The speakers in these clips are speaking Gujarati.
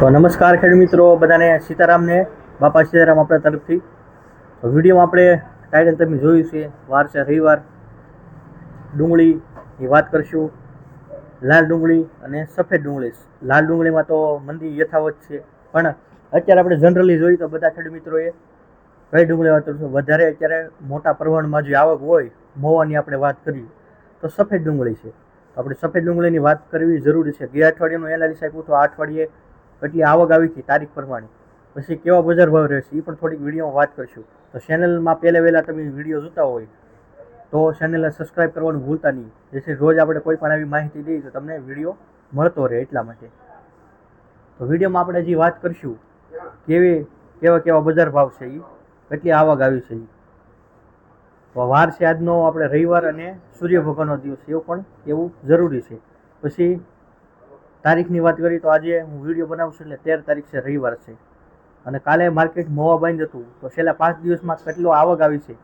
તો નમસ્કાર ખેડ મિત્રો, બધાને સીતારામને, બાપા સીતારામ આપણા તરફથી. તો વિડીયોમાં આપણે ટાઈટલ તમે જોયું છે, વાર છે રવિવાર. ડુંગળીની વાત કરશું. લાલ ડુંગળી અને સફેદ ડુંગળી. લાલ ડુંગળીમાં તો મંદી યથાવત છે, પણ અત્યારે આપણે જનરલી જોઈએ તો બધા ખેડ મિત્રોએ કઈ ડુંગળી વાત કરશું વધારે અત્યારે મોટા પ્રમાણમાં જે આવક હોય, મોવાની આપણે વાત કરીએ, તો સફેદ ડુંગળી છે. આપણે સફેદ ડુંગળીની વાત કરવી જરૂરી છે. ગયા અઠવાડિયાનું એનાલિસ આપ્યું તો આ અઠવાડિયે કેટલી આવક આવી હતી તારીખ પ્રમાણે. પછી કેવા બજાર ભાવ રહેશે એ પણ થોડીક વિડીયોમાં વાત કરશું. તો ચેનલમાં પહેલે વહેલા તમે વીડિયો જોતા હોય, તો ચેનલને સબસ્ક્રાઈબ કરવાનું ભૂલતા નહીં. જેથી રોજ આપણે કોઈ પણ આવી માહિતી દઈએ તો તમને વીડિયો મળતો રહે એટલા માટે. તો વિડીયોમાં આપણે જે વાત કરીશું, કેવી, કેવા કેવા બજાર ભાવ છે એ કેટલી આવક આવી છે એ તો વાર છે આજનો આપણે રવિવાર અને સૂર્ય ભગવાનનો દિવસ, એવું પણ એવું જરૂરી છે. પછી તારીખની વાત કરીએ તો આજે હું વીડિયો બનાવું છું એટલે તેર તારીખ છે રવિવાર છે. અને કાલે માર્કેટ મોવા બંધ હતું. તો છેલ્લા પાંચ દિવસમાં કેટલો આવક આવી છે?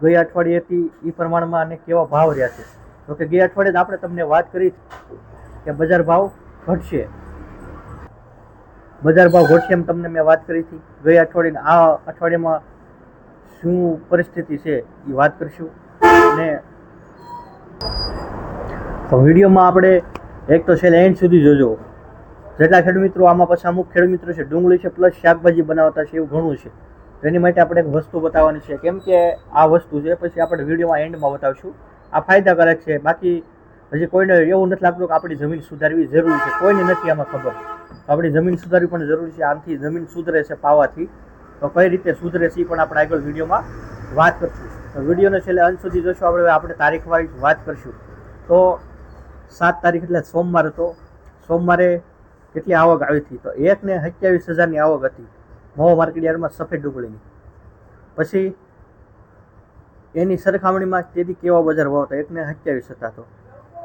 ગયા અઠવાડિયેથી એ પ્રમાણમાં અને કેવા ભાવ રહ્યા છે? તો કે ગયા અઠવાડિયે આપણે તમને વાત કરી કે બજાર ભાવ ઘટશે. બજાર ભાવ ઘટશે એમ તમને મેં વાત કરી હતી. ગયા અઠવાડિયે, આ અઠવાડિયામાં શું પરિસ્થિતિ છે એ વાત કરીશું. અને વિડીયોમાં આપણે એક તો છેલ્લે એન્ડ સુધી જોજો. જેટલા ખેડૂત મિત્રો, આમાં પછી અમુક ખેડૂત મિત્રો છે, ડુંગળી છે, પ્લસ શાકભાજી બનાવતા છે, એવું ઘણું છે. તેની માટે આપણે એક વસ્તુ બતાવવાની છે, કેમ કે આ વસ્તુ છે, પછી આપણે વિડીયોમાં એન્ડમાં બતાવશું. આ ફાયદાકારક છે, બાકી હજી કોઈને એવું નથી લાગતું કે આપણી જમીન સુધારવી જરૂરી છે, કોઈને નથી આમાં ખબર. આપણી જમીન સુધારવી પણ જરૂરી છે આમથી જમીન સુધરે છે પાવાથી. તો કઈ રીતે સુધરે છે એ પણ આપણે આગળ વિડીયોમાં વાત કરશું. તો વિડીયોને છેલ્લે અંત સુધી જોશું, આપણે આપણે તારીખ વાઇઝ વાત કરશું. તો સાત તારીખ એટલે સોમવાર હતો. સોમવારે કેટલી આવક આવી હતી? તો એકને સત્યાવીસ હજારની આવક હતી. મોવા માર્કેટ સફેદ ડુંગળીની. પછી એની સરખામણીમાં તેથી કેવા બજાર ભાવ હતા? એકને સત્યાવીસ હતા તો.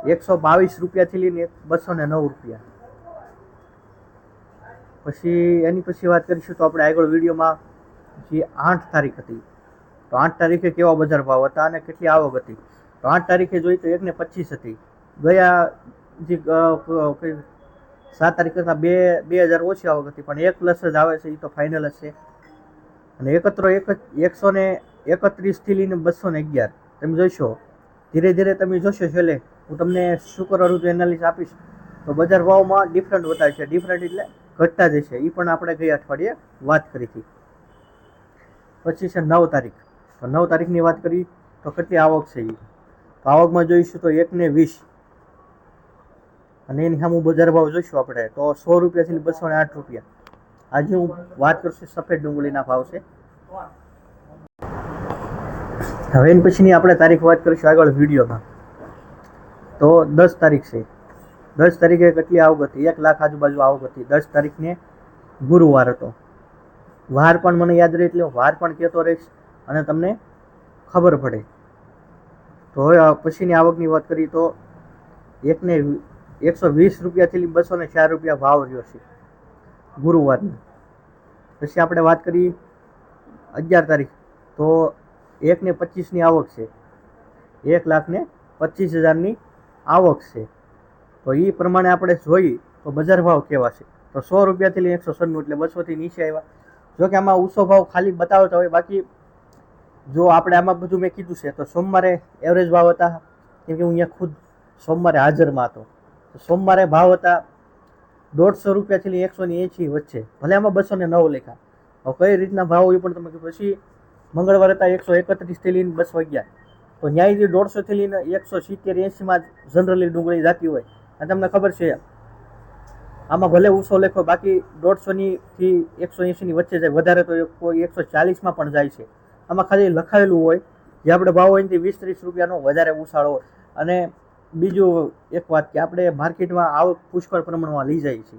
એકસો બાવીસ રૂપિયાથી લઈને બસો ને નવ રૂપિયા. પછી એની પછી વાત કરીશું તો આપણે આગળ વિડીયોમાં જે આઠ તારીખ હતી. તો આઠ તારીખે કેવા બજાર ભાવ હતા અને કેટલી આવક હતી? તો આઠ તારીખે જોઈ તો એકને પચીસ હતી. ગયા જે સાત તારીખ કરતાં બે બે હજાર ઓછી આવક હતી, પણ એક પ્લસ જ આવે છે એ તો ફાઇનલ જ છે. અને એકત્રો એક એકસો ને એકત્રીસથી લઈને બસો ને અગિયાર. તમે જોઈશો ધીરે ધીરે તમે જોશો છેલ્લે, હું તમને શુક્રવારનું એનાલિસ આપીશ, તો બજાર ભાવમાં ડિફરન્ટ બતાવે છે. ડિફરન્ટ એટલે ઘટતા જશે એ પણ આપણે ગયા અઠવાડિયે વાત કરી હતી. પછી છે નવ તારીખ. તો નવ તારીખની વાત કરી, તો કેટલી આવક છે એ તો આવકમાં જોઈશું તો એકને વીસ. અને એની સામે બજાર ભાવ જોઈશું આપણે. તો સો રૂપિયાથી બસો ને આઠ રૂપિયા. આજે હું વાત કરશું સફેદ ડુંગળીના ભાવ છે. હવે એની પછીની આપણે તારીખ વાત કરીશું આગળ વિડીયોમાં. તો દસ તારીખ છે. દસ તારીખે કેટલી આવક હતી એક લાખ આજુબાજુ આવક હતી દસ તારીખને ગુરુવાર હતો. વાર પણ મને યાદ રહે એટલે વાર પણ કહેતો રહીશ અને તમને ખબર પડે. તો હવે પછીની આવકની વાત કરીએ તો એકને એકસો વીસ રૂપિયાથી બસો ને ચાર રૂપિયા ભાવ રહ્યો છે ગુરુવારની. પછી આપણે વાત કરી અગિયાર તારીખ. તો એકને પચીસની આવક છે. એક લાખને પચીસ હજારની આવક છે. તો એ પ્રમાણે આપણે જોઈએ તો બજાર ભાવ કેવા છે. તો સો રૂપિયાથી લઈને એકસો સન્નું એટલે બસોથી નીચે આવ્યા. જો કે આમાં ઊંચો ભાવ ખાલી બતાવતા હોય, બાકી જો આપણે આમાં બધું મેં કીધું છે, તો સોમવારે એવરેજ ભાવ હતા. કેમ કે હું અહીંયા ખુદ સોમવારે હાજરમાં હતો. સોમવારે ભાવ હતા દોઢસો રૂપિયાથી લઈને એકસો ને એંશી વચ્ચે. ભલે આમાં બસો ને નવ લેખા હવે કઈ રીતના ભાવ એ પણ તમે. પછી મંગળવારે હતા એકસો એકત્રીસથી લઈને બસો અગિયાર. તો ન્યાયથી દોઢસો દોઢસોથી લઈને એકસો સિત્તેર એંશીમાં જનરલી ડુંગળી જાતી હોય. અને તમને ખબર છે. આમાં ભલે ઓછો લેખો બાકી દોઢસોની થી એકસો એંશીની વચ્ચે જાય. વધારે તો કોઈ એકસો ચાલીસમાં પણ જાય છે. આમાં ખાલી લખાયેલું હોય. જે આપણે ભાવ હોય એનાથી વીસ ત્રીસ રૂપિયાનો વધારે ઉછાળો હોય. અને બીજું એક વાત કે આપણે માર્કેટમાં આવક પુષ્કળ પ્રમાણમાં લઈ જાય છે.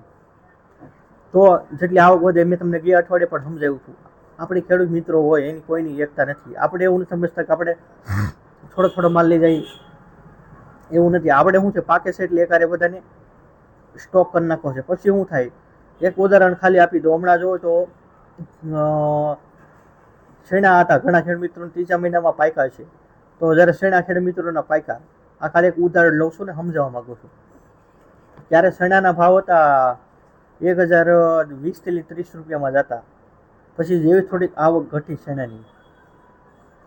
તો જેટલી આવક વધે મેં તમને ગયા અઠવાડિયે પણ સમજાવ્યું છું આપણી ખેડૂત મિત્રો હોય એની કોઈની એકતા નથી. આપણે એવું નથી સમજતા કે આપણે થોડો થોડો માલ લઈ જાય. એવું નથી. આપણે શું છે? પાકે છે એટલે એકારે બધાને સ્ટોક કરી નાખવો છે. પછી શું થાય? એક ઉદાહરણ ખાલી આપી દો હમણાં જોવો તો શેણા હતા. ઘણા ખેડ મિત્રો ત્રીજા મહિનામાં પાયકા છે. તો જ્યારે શેણા ખેડ મિત્રોના પાયકા આ ખાલી એક ઉદાહરણ લઉં છું ને સમજાવવા માગું છું. ત્યારે શેણાના ભાવ હતા એક હજાર વીસથી ત્રીસ રૂપિયામાં જતા પછી જેવી થોડીક આવક ઘટી શેણાની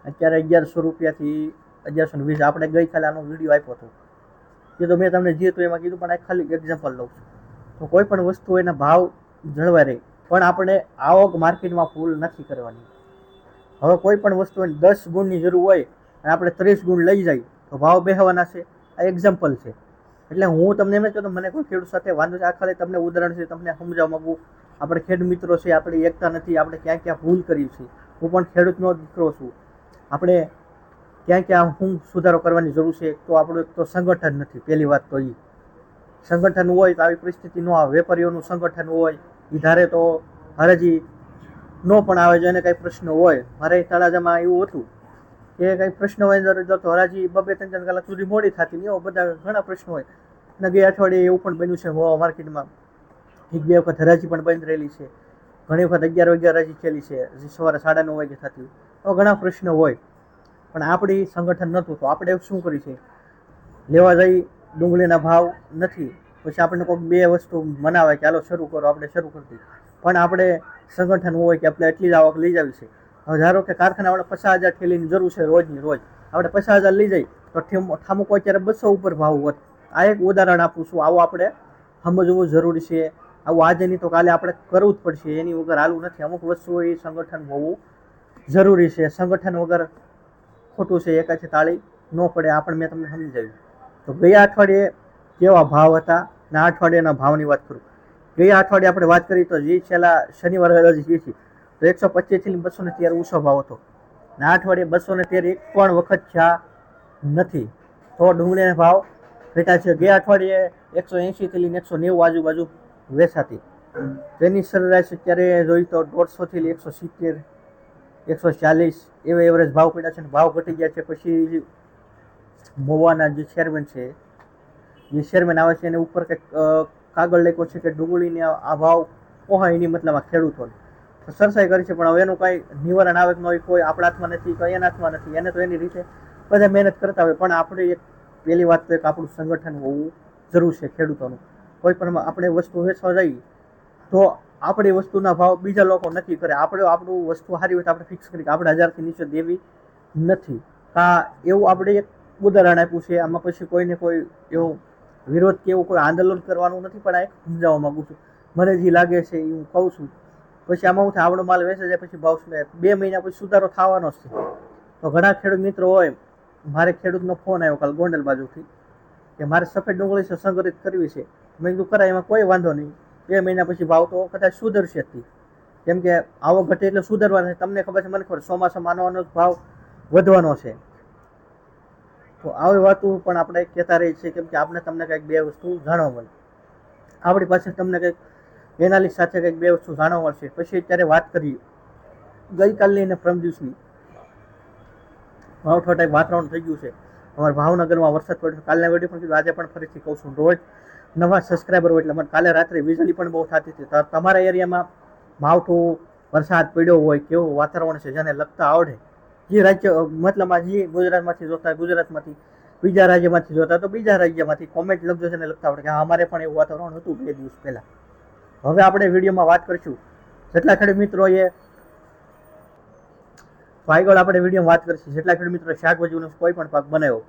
અત્યારે અગિયારસો રૂપિયાથી અગિયારસો વીસ. આપણે ગઈકાલે આનો વીડિયો આપ્યો હતો. એ તો મેં તમને જે તો એમાં કીધું, પણ આ ખાલી એક્ઝામ્પલ લઉં છું. તો કોઈ પણ વસ્તુ એના ભાવ જળવાઈ રહે, પણ આપણે આવક માર્કેટમાં ફૂલ નથી કરવાની. હવે કોઈ પણ વસ્તુ દસ ગુણની જરૂર હોય અને આપણે ત્રીસ ગુણ લઈ જાય તો ભાવ બેહવાના છે. આ એક્ઝામ્પલ છે. એટલે હું તમને એમ જ કહેતો, મને કોઈ ખેડૂત સાથે વાંધો છે? આ ખાલી તમને ઉદાહરણ છે, તમને સમજાવવા માગું આપણે ખેડ મિત્રો છે, આપણી એકતા નથી, આપણે ક્યાં ક્યાં ભૂલ કરી છે. હું પણ ખેડૂતનો દીકરો છું. આપણે ક્યાં ક્યાં હું સુધારો કરવાની જરૂર છે, તો આપણું એક તો સંગઠન નથી, પહેલી વાત તો એ સંગઠન હોય તો આવી પરિસ્થિતિ ન આવે. વેપારીઓનું સંગઠન હોય એ ધારે તો હરાજી ન પણ આવે, જો એને કંઈ પ્રશ્ન હોય. મારે તળાજામાં એવું હતું કે કંઈ પ્રશ્ન હોય અંદર તો હરાજી બબે ત્રણ ત્રણ કલાક સુધી મોડી થતી નહીં એવા બધા ઘણા પ્રશ્નો હોય. અને ગયા અઠવાડિયે એવું પણ બન્યું છે હોવા માર્કેટમાં. એક, બે વખત હરાજી પણ બંધ રહેલી છે. ઘણી વખત અગિયાર વાગ્યા હરાજી થયેલી છે. સવારે સાડા નવ વાગે થતી એવા ઘણા પ્રશ્નો હોય. પણ આપણી સંગઠન નહોતું, તો આપણે શું કરી છે? લેવા જઈ ડુંગળીના ભાવ નથી. પછી આપણને કોઈક બે વસ્તુ મનાવે કે ચાલો શરૂ કરો, આપણે શરૂ કરી દઈએ. પણ આપણે સંગઠન હોય કે, આપણે એટલી જ આવક લઈ જાવી છે. હવે ધારો કે કારખાના આપણે પચાસ હજાર ઠેલીની જરૂર છે રોજની રોજ, આપણે પચાસ હજાર લઈ જઈએ, તો ઠેમ- ઠામુકો અત્યારે બસો ઉપર ભાવ હોત. આ એક ઉદાહરણ આપું છું, આવું આપણે સમજવું જરૂરી છે. આવું આજે નહીં તો કાલે આપણે કરવું જ પડશે, એની વગર હાલવું નથી. અમુક વસ્તુઓ એ સંગઠન હોવું જરૂરી છે. સંગઠન વગર ખોટું છે, એકાથી તાળી ન પડે. આપણે મેં તમને સમજાવ્યું. તો ગયા અઠવાડિયે કેવા ભાવ હતા? ને અઠવાડિયાના ભાવની વાત કરું. ગયા અઠવાડિયે આપણે વાત કરી તો જે છેલ્લા શનિવારે હજી જે છે. તો એકસો પચીસથી બસો ને તેર ઊંચો ભાવ હતો. ના અઠવાડિયે બસો ને તેર એક પણ વખત થયા નથી. તો ડુંગળીના ભાવ ઘટ્યા છે. ગયા અઠવાડિયે એકસો એંશીથી લઈને એકસો નેવું આજુબાજુ વેચાતી. તેની સરેરાશ અત્યારે જોઈ તો દોઢસોથી લઈ એકસો સિત્તેર, એકસો ચાલીસ એવા એવરેજ ભાવ પડ્યા છે અને ભાવ ઘટી ગયા છે. પછી મોવાના જે ચેરમેન છે, જે ચેરમેન આવે છે એને ઉપર કંઈક કાગળ લખ્યો છે કે ડુંગળીને આ ભાવ પોહાય એની મતલબ આ ખેડૂતોને. સરસાઈ કરી છે, પણ હવે એનું કાંઈ નિવારણ આવે કે કોઈ આપણા હાથમાં નથી, કંઈ એના હાથમાં નથી, એને તો એની રીતે બધા મહેનત કરતા હોય. પણ આપણે એક પહેલી વાત તો એક આપણું સંગઠન હોવું જરૂર છે ખેડૂતોનું. કોઈ પણ આપણે વસ્તુ વેચવા જઈએ, તો આપણી વસ્તુના ભાવ બીજા લોકો નક્કી કરે. આપણે આપણું વસ્તુ સારી હોય તો આપણે ફિક્સ કરી આપણે હજારથી નીચે દેવી નથી. કા એવું આપણે એક ઉદાહરણ આપ્યું છે. આમાં પછી કોઈને કોઈ એવો વિરોધ કે એવું કોઈ આંદોલન કરવાનું નથી, પણ આ એક સમજાવવા માગું છું. મને જે લાગે છે એ હું કહું છું. પછી આમાં હું આપણો માલ વેચે જાય, પછી ભાવ બે મહિના પછી સુધારો થવાનો છે. તો ઘણા ખેડૂત મિત્રો હોય, મારે ખેડૂતનો ફોન આવ્યો કાલ ગોંડલ બાજુથી, કે મારે સફેદ ડુંગળી છે, સંગ્રહિત કરવી છે. મેં કીધું, કરાય, એમાં કોઈ વાંધો નહીં. બે મહિના પછી ભાવ તો કદાચ સુધરશે જ. કેમ કે આવો ઘટે એટલે સુધરવાનો છે. તમને ખબર છે, મને ખબર ચોમાસામાં માનવાનો આનો ભાવ વધવાનો છે. તો આવી વાતો પણ આપણે કહેતા રહીએ છીએ, કેમ કે આપણે તમને કંઈક બે વસ્તુ જાણવા મળે. આપણી પાસે તમને કંઈક એનાલિસ સાથે કંઈક બે વસ્તુ જાણવા મળશે. પછી અત્યારે વાત કરીએ. ગઈકાલની અને પરમ દિવસની. માવઠો ટાઈપ વાતાવરણ થઈ ગયું છે. અમારા ભાવનગરમાં વરસાદ પડ્યો કાલના વીડિયો પણ કીધું. આજે પણ ફરીથી કહું છું. રોજ નવા સબસ્ક્રાઈબર હોય એટલે મને કાલે રાત્રે વીજળી પણ બહુ થતી હતી. તમારા એરિયામાં માવઠું વરસાદ પડ્યો હોય, કેવું વાતાવરણ છે, જેને લગતા આવડે? જે રાજ્ય મતલબ આ જે ગુજરાતમાંથી જોતા ગુજરાતમાંથી, બીજા રાજ્યમાંથી જોતા તો બીજા રાજ્યમાંથી કોમેન્ટ લખજો જેને લગતા આવડે. કે હા, અમારે પણ એવું વાતાવરણ હતું બે દિવસ પહેલાં. હવે આપણે વિડીયોમાં વાત કરીશું. જેટલા ખેડૂત એ આગળ આપણે વિડીયોમાં વાત કરીશું. જેટલા ખેડૂત મિત્રો શાકભાજીનો કોઈ પણ પાક બનાવ્યો.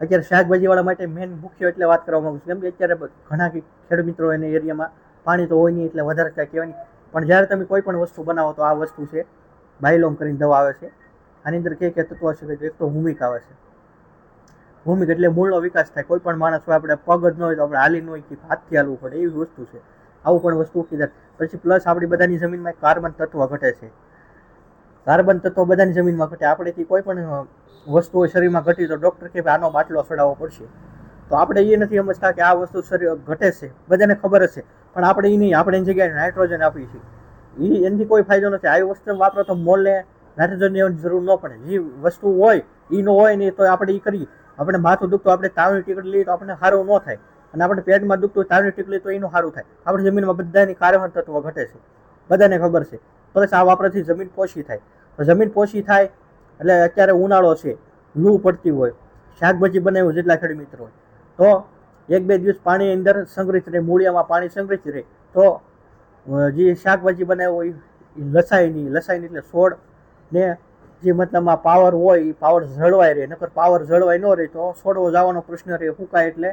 અત્યારે શાકભાજીવાળા માટે મેન મુખ્ય એટલે વાત કરવા માગું છું. કેમ કે અત્યારે ઘણા ખેડૂત મિત્રો એને એરિયામાં પાણી તો હોય નહીં એટલે વધારે કાંઈ કહેવાય નહીં. પણ જ્યારે તમે કોઈ પણ વસ્તુ બનાવો તો આ વસ્તુ છે, બાયલોમ કરીને દવા આવે છે. આની અંદર કે કે તત્વ છે કે એક તો ભૂમિક આવે છે. ભૂમિક એટલે મૂળનો વિકાસ થાય. કોઈ પણ માણસ હોય, આપણે પગ જ ન હોય તો આપણે હાલી ન હોય કે હાથથી હાલવું પડે એવી વસ્તુ છે. આવું પણ વસ્તુ કીધા પછી પ્લસ આપણી બધાની જમીનમાં કાર્બન તત્વ ઘટે છે. કાર્બન તત્વ બધાની જમીનમાં ઘટે. આપણેથી કોઈ પણ વસ્તુઓ શરીરમાં ઘટી તો ડૉક્ટર કે આનો બાટલો સડાવવો પડશે. તો આપણે એ નથી સમજતા કે આ વસ્તુ શરીર ઘટે છે. બધાને ખબર હશે પણ આપણે એ નહીં. આપણે એની જગ્યાએ નાઇટ્રોજન આપીએ છીએ. એ એનાથી કોઈ ફાયદો નથી. આવી વસ્તુ વાપરો તો મોલને નાઇટ્રોજનની જરૂર ન પડે. જે વસ્તુ હોય એ ન હોય ને તો આપણે એ કરીએ. આપણે માથું દુખતું આપણે તાવની ટિકિટ લઈએ તો આપણે સારું ન થાય. અને આપણે પેટમાં દુખતું તાવની ટીકલી તો એનું સારું થાય. આપણી જમીનમાં બધાની કાર્બન તત્વો ઘટે છે. બધાને ખબર છે. પ્લસ આ વાપરથી જમીન પોષી થાય. તો જમીન પોષી થાય એટલે અત્યારે ઉનાળો છે. લૂ પડતી હોય, શાકભાજી બનાવ્યું જેટલા ખેડ મિત્રો હોય. તો એક બે દિવસ પાણી અંદર સંગ્રહિત રહે, મૂળિયામાં પાણી સંગ્રહિત રહે. તો જે શાકભાજી બનાવ્યો હોય, એ લસાઈની લસાઈની એટલે છોડ ને જે મતલબમાં પાવર હોય, એ પાવર જળવાઈ રહે. નકર પાવર જળવાઈ ન રહે તો છોડવો જવાનો પ્રશ્ન રહે ફૂંકાય એટલે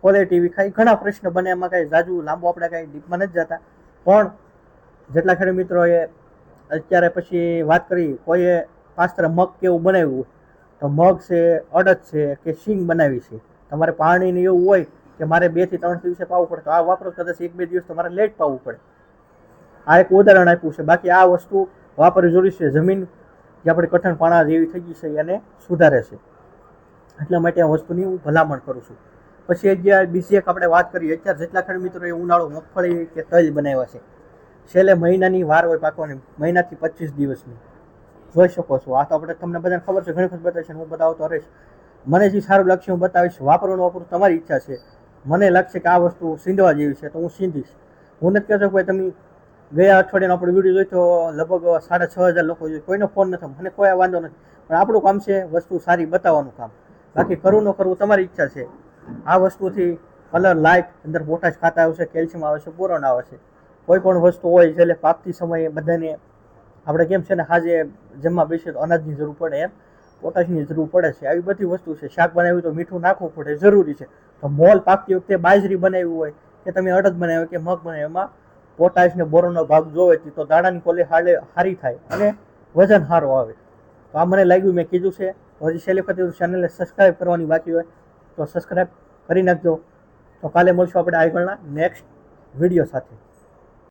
ક્વોલિટી વિખાય ઘણા પ્રશ્ન બને, એમાં કાંઈ જાજુ લાંબુ આપણે કાંઈ ડીપમાં નથી જતા. પણ જેટલા ખેડૂત મિત્રોએ અત્યારે પછી વાત કરી, કોઈએ પાસ્ત્ર મગ કેવું બનાવ્યું? તો મગ છે, અડદ છે કે શીંગ બનાવી છે? તમારે પાણીને એવું હોય કે મારે બેથી ત્રણ દિવસે પાવું પડે, તો આ વાપરો, કદાચ એક બે દિવસ તમારે લેટ પાવું પડે. આ એક ઉદાહરણ આપ્યું છે. બાકી આ વસ્તુ વાપરવી જરૂરી છે. જમીન જે આપણે કઠણ પાણા જેવી થઈ ગઈ છે એને સુધારે છે. એટલા માટે આ વસ્તુની હું ભલામણ કરું છું. પછી જે બીજી એક આપણે વાત કરીએ, અત્યારે જેટલા ખેડૂત એ ઉનાળો મગફળી કે તલ બનાવ્યા છે, છેલ્લે મહિનાની વાર હોય પાકવાની, મહિનાથી પચીસ દિવસની. જોઈ શકો છો, આ તો આપણે તમને બધાને ખબર છે, ઘણી વખત બતાવીશ હું બતાવતો રહીશ. મને જે સારું લાગશે હું બતાવીશ, વાપરવાનું વાપરું, તમારી ઈચ્છા છે. મને લાગશે કે આ વસ્તુ સીંધવા જેવી છે, તો હું સીંધીશ. હું નથી કહેતો કે ભાઈ તમે ગયા અઠવાડિયાનો આપણો વીડિયો જોઈ તો લગભગ સાડા છ હજાર લોકો જોઈ, કોઈનો ફોન નથી, મને કોઈ વાંધો નથી. પણ આપણું કામ છે વસ્તુ સારી બતાવવાનું કામ. બાકી કરવું ન કરવું તમારી ઈચ્છા છે. આ વસ્તુથી કલર લાઇટ અંદર પોટાશ ખાતા આવશે કેલ્શિયમ આવે છે બોરોન આવે છે. કોઈ પણ વસ્તુ હોય છેલ્લે પાકતી સમયે બધાને આપણે કેમ છે ને આજે જમવા બેસીએ તો અનાજની જરૂર પડે એમ. પોટાશની જરૂર પડે છે. આવી બધી વસ્તુ છે. શાક બનાવ્યું તો મીઠું નાખવું પડે, જરૂરી છે. તો મોલ પાકતી વખતે બાજરી બનાવ્યું હોય કે તમે અડદ બનાવ્યો કે મગ બનાવ્યો, એમાં પોટાશ ને બોરોનનો ભાગ જોવે છે તો દાણાની કોલે હાલે સારી થાય અને વજન સારું આવે. તો આ મને લાગ્યું, મેં કીધું છે. હજી છેલ્લી વખતે ચેનલને સબસ્ક્રાઈબ કરવાની બાકી હોય. તો સબસ્ક્રાઈબ કરી નાખજો. તો કાલે મળશું આપણે આગળના નેક્સ્ટ વીડિયો સાથે.